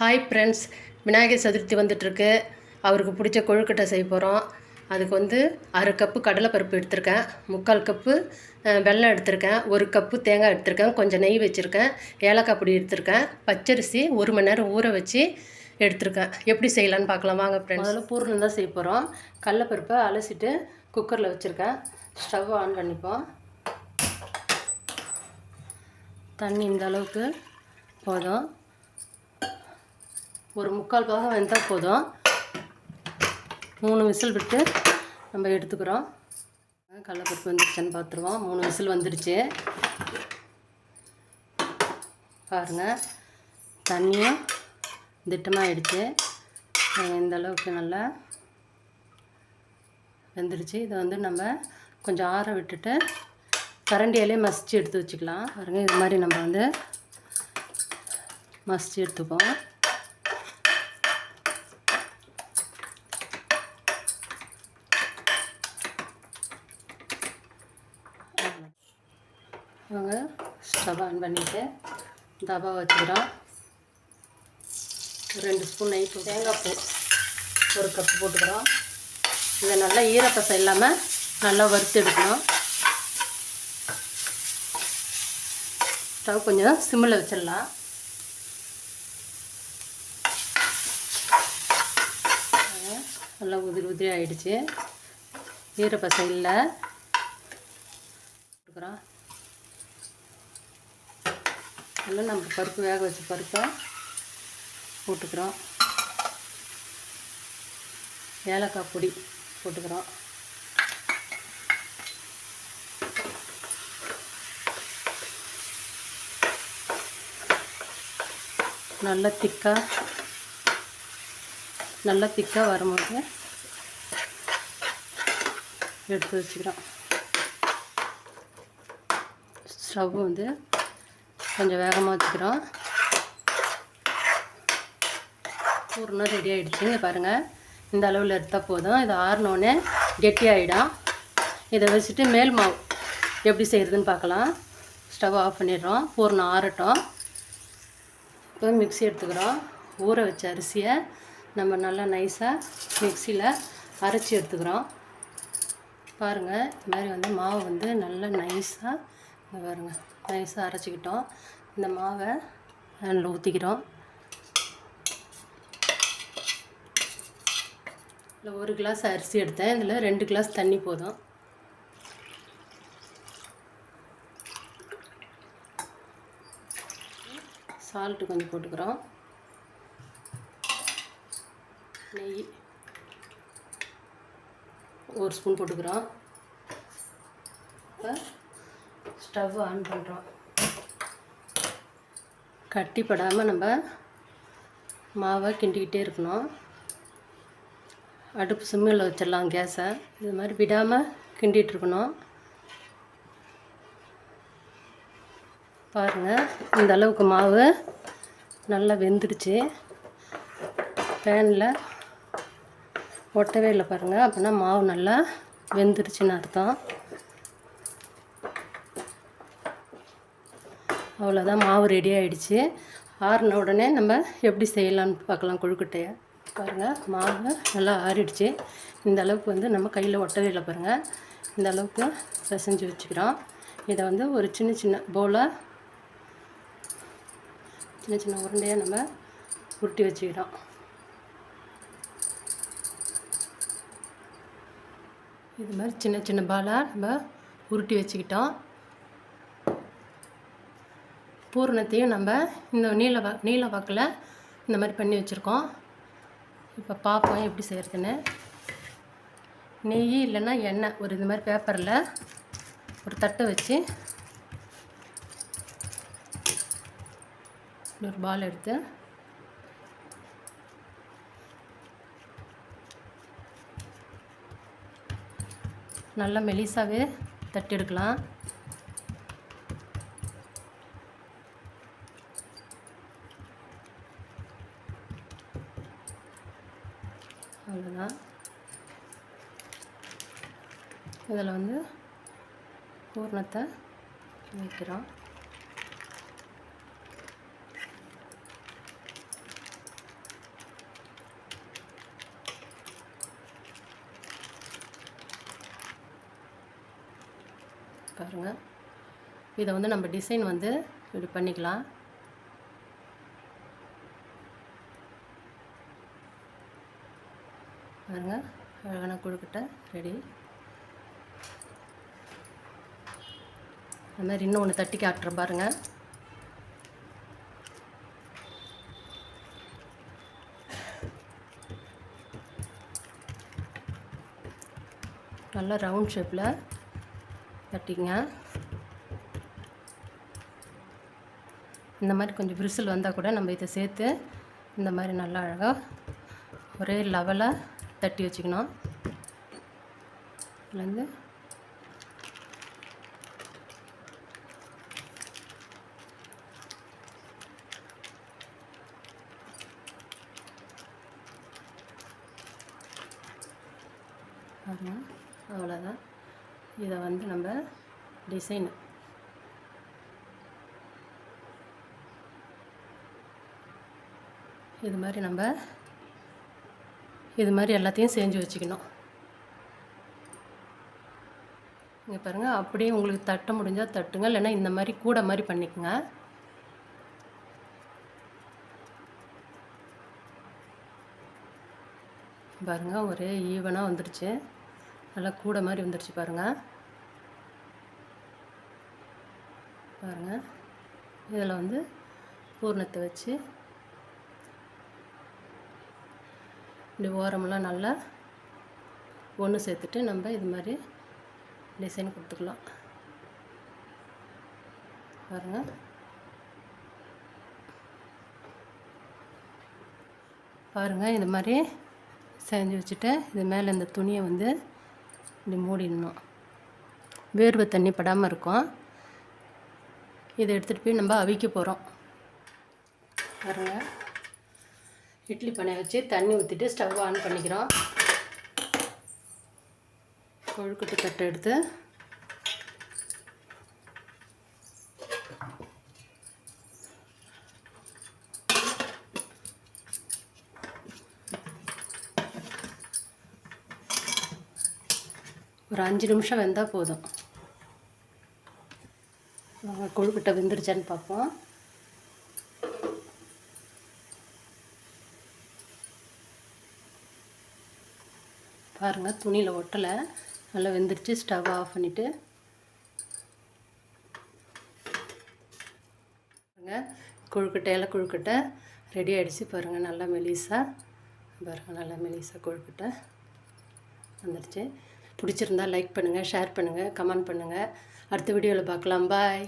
Hi friends Vinayagar Chaturthi வந்துட்டுருக்கு. அவருக்கு பிடிச்ச கொழுக்கட்டை செய்ய போகிறோம் அதுக்கு வந்து அரை கப்பு கடலைப்பருப்பு எடுத்திருக்கேன். முக்கால் கப்பு வெள்ளம் வெல்லம் எடுத்திருக்கேன். ஒரு கப்பு தேங்காய் எடுத்திருக்கேன். கொஞ்சம் நெய் வச்சுருக்கேன். ஏலக்காய் பொடி எடுத்திருக்கேன். பச்சரிசி ஒரு மணி நேரம் ஊற வச்சு எடுத்திருக்கேன். எப்படி செய்யலான்னு பார்க்கலாம். வாங்க ஃப்ரெண்ட்ஸ் அதில் பூர்ணம் தான் செய்ய போகிறோம் கடலைப்பருப்பை அலசிட்டு குக்கரில் வச்சுருக்கேன். ஸ்டவ் ஆன் பண்ணிப்போம். தண்ணி இந்த அளவுக்கு போதும். ஒரு முக்கால் பாகம் வெந்தால் போதும். மூணு விசில் விட்டு நம்ம எடுத்துக்கிறோம். கடலப்பருப்பு வந்துருச்சுன்னு பார்த்துருவோம் மூணு விசில் வந்துருச்சு. பாருங்கள் தண்ணியும் திட்டமாக ஆயிடுச்சு. இந்த அளவுக்கு நல்லா வெந்துருச்சு. இதை வந்து நம்ம கொஞ்சம் ஆற விட்டுட்டு கரண்டியாலே மசிச்சு எடுத்து வச்சுக்கலாம். பாருங்கள் இது மாதிரி நம்ம வந்து மசிச்சு எடுத்துப்போம். இவங்க ஸ்டவ் ஆன் பண்ணிவிட்டு தவா வச்சுக்கிறோம். ரெண்டு ஸ்பூன் நெய் போட்டு தேங்காய் பூ ஒரு கப்பு போட்டுக்கிறோம். இதை நல்லா ஈரப்பசை இல்லாமல் நல்லா வறுத்து எடுக்கணும். ஸ்டவ் கொஞ்சம் சிம்மில் வச்சிடலாம். நல்லா உதிரி உதிரி ஆகிடுச்சு ஈரப்பசை இல்லை. கொடுக்குறோம் நல்லா நம்ம பருப்பு வேக வச்ச பருப்பை போட்டுக்கிறோம். ஏலக்காய் பொடி போட்டுக்கிறோம். நல்லா திக்காக நல்லா திக்காக வரும்போது எடுத்து வச்சுக்கிறோம். ஸ்டவ் வந்து கொஞ்சம் வேகமாக வச்சுக்கிறோம். பூர்ணம் ரெடி ஆகிடுச்சு இங்கே பாருங்கள் இந்த அளவில் எடுத்தால் போதும். இது ஆறினோடனே கெட்டியாகிடும் இதை வச்சுட்டு மேல் மாவு எப்படி செய்கிறதுன்னு பார்க்கலாம். ஸ்டவ் ஆஃப் பண்ணிடுறோம். பூர்ணம் ஆறட்டும். இப்போ மிக்ஸி எடுத்துக்கிறோம். ஊற வச்ச அரிசியை நம்ம நல்லா நைஸாக மிக்சியில் அரைச்சி எடுத்துக்கிறோம். பாருங்கள் இது மாதிரி வந்து மாவு வந்து நல்லா நைஸாக பாருங்கள் நைஸாக அரைச்சிக்கிட்டோம். இந்த மாவை அதில் ஊற்றிக்கிறோம் இதில் ஒரு கிளாஸ் அரிசி எடுத்தேன். இதில் ரெண்டு கிளாஸ் தண்ணி போதும். சால்ட்டு கொஞ்சம் போட்டுக்கிறோம். நெய் ஒரு ஸ்பூன் போட்டுக்கிறோம். இப்போ ஸ்டவ் ஆன் பண்ணுறோம் கட்டிப்படாமல் நம்ம மாவை கிண்டிக்கிட்டே இருக்கணும். அடுப்பு சிம்மில் வச்சிடலாம் கேஸை. இது மாதிரி விடாமல் கிண்டிகிட்டு இருக்கணும். பாருங்கள் இந்த அளவுக்கு மாவு நல்லா வெந்துடுச்சு. பேனில் ஒட்டவே இல்லை பாருங்கள் அப்படின்னா மாவு நல்லா வெந்துருச்சுன்னு அர்த்தம். அவ்வளோதான் மாவு ரெடி ஆகிடுச்சு ஆறின உடனே நம்ம எப்படி செய்யலான்னு பார்க்கலாம் கொழுக்கட்டையை. பாருங்கள் மாவு நல்லா ஆறிடுச்சு. இந்த அளவுக்கு வந்து நம்ம கையில் ஒட்டவே இல்லை பாருங்கள் இந்த அளவுக்கு பிசைஞ்சு வச்சுக்கிறோம். இதை வந்து ஒரு சின்ன சின்ன போலாக சின்ன சின்ன உருண்டையாக நம்ம உருட்டி வச்சுக்கிறோம். இது மாதிரி சின்ன சின்ன பாலாக நம்ம உருட்டி வச்சுக்கிட்டோம். பூரணத்தையும் நம்ம இந்த நீல வா நீல வாக்கில் இந்த மாதிரி பண்ணி வச்சுருக்கோம். இப்போ பார்ப்போம் எப்படி செய்கிறதுன்னு நெய் இல்லைன்னா எண்ணெய் ஒரு இந்த மாதிரி பேப்பரில் ஒரு தட்டை வச்சு ஒரு பால் எடுத்து நல்லா மெலிசாவே தட்டி எடுக்கலாம். இதில் வந்து பூர்ணத்தை வைக்கிறோம். பாருங்கள் இதை வந்து நம்ம டிசைன் வந்து இப்படி பண்ணிக்கலாம். பாருங்கள் அழகான குழுக்கிட்ட ரெடி. அந்த மாதிரி இன்னும் ஒன்று தட்டி காட்டுறேன் பாருங்கள் நல்லா ரவுண்ட் ஷேப்பில் தட்டிங்க இந்த மாதிரி கொஞ்சம் விரிசல் வந்தால் கூட நம்ம இதை சேர்த்து இந்த மாதிரி நல்லா அழகாக ஒரே லெவலாக தட்டி வச்சுக்கணும். இதுலேருந்து பாருங்க அவ்வளோதான் இதை வந்து நம்ம டிசைன் இது மாதிரி நம்ம இது மாதிரி எல்லாத்தையும் செஞ்சு வச்சுக்கணும். இங்கே பாருங்கள் அப்படியே உங்களுக்கு தட்ட முடிஞ்சால் தட்டுங்க இல்லைன்னா இந்த மாதிரி கூட மாதிரி பண்ணிக்கோங்க. பாருங்கள் ஒரே ஈவனாக வந்துடுச்சு நல்லா கூட மாதிரி வந்துடுச்சு பாருங்கள் பாருங்கள் இதில் வந்து பூர்ணத்தை வச்சு இப்படி ஓரமெல்லாம் நல்லா ஒன்று சேர்த்துட்டு நம்ம இது மாதிரி டிசைன் கொடுத்துக்கலாம். பாருங்கள் பாருங்கள் இது மாதிரி செஞ்சு வச்சுட்டு இது மேலே இந்த துணியை வந்து இப்படி மூடிடணும். வேர்வை தண்ணி படாமல் இருக்கும். இதை எடுத்துகிட்டு போய் நம்ம அவிக்க போகிறோம் பாருங்கள் இட்லி பண்ணை வச்சு தண்ணி ஊற்றிட்டு ஸ்டவ் ஆன் பண்ணிக்கிறோம். கொழுக்கட்டை தட்டை எடுத்து ஒரு அஞ்சு நிமிஷம் வெந்தால் போதும். வாங்க, கொழுக்கட்டை வெந்துருச்சான்னு பார்ப்போம். பாருங்கள் துணியில் ஒட்டலை. நல்லா வெந்துருச்சு ஸ்டவ் ஆஃப் பண்ணிவிட்டு பாருங்கள் கொழுக்கட்டை இலை கொழுக்கட்டை ரெடி ஆகிடுச்சு பாருங்கள் நல்லா மெலிசாக பாருங்கள் நல்லா மெலிசாக கொழுக்கட்டை வந்துடுச்சு பிடிச்சிருந்தா லைக் பண்ணுங்கள் ஷேர் பண்ணுங்கள் கமெண்ட் பண்ணுங்கள் அடுத்த வீடியோவில் பார்க்கலாம். பாய்